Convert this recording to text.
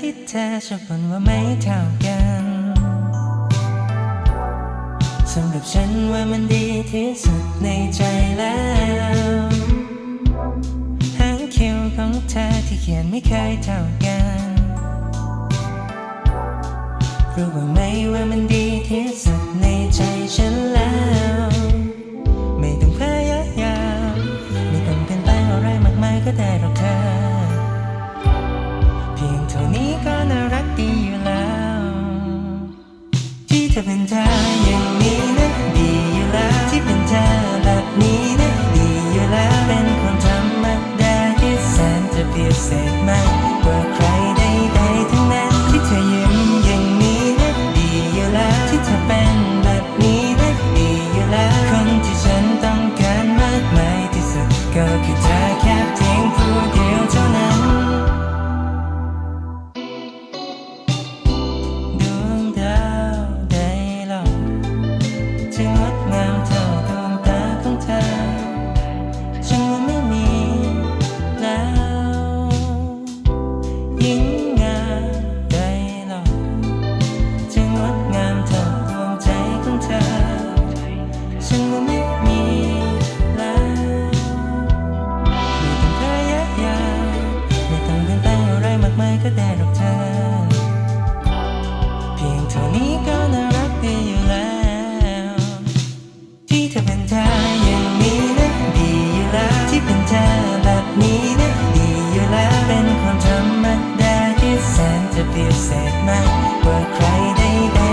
ที่เธอชอบบ่นว่าไม่เท่ากันสำหรับฉันว่ามันดีที่สุดในใจแล้วหางคิ้วของเธอที่เขียนไม่เคยเท่ากันรู้บ้าไหมว่ามันดีที่สุดในใจฉันแล้ว ไม่ต้องพยายามไม่ต้องเปลี่ยนแปลงอะไรมากมายก็ได้หรอกเธอ ที่เก็ได้หรอกเธอ เพียงเท่านี้ก็น่ารักดีอยู่แล้ว ที่เธอเป็นเธออย่างนี้นะดีอยู่แล้ว ที่เป็นเธอแบบนี้นะดีอยู่แล้ว เป็นความธรรมดาที่แสนจะพิเศษมากกว่าใครได้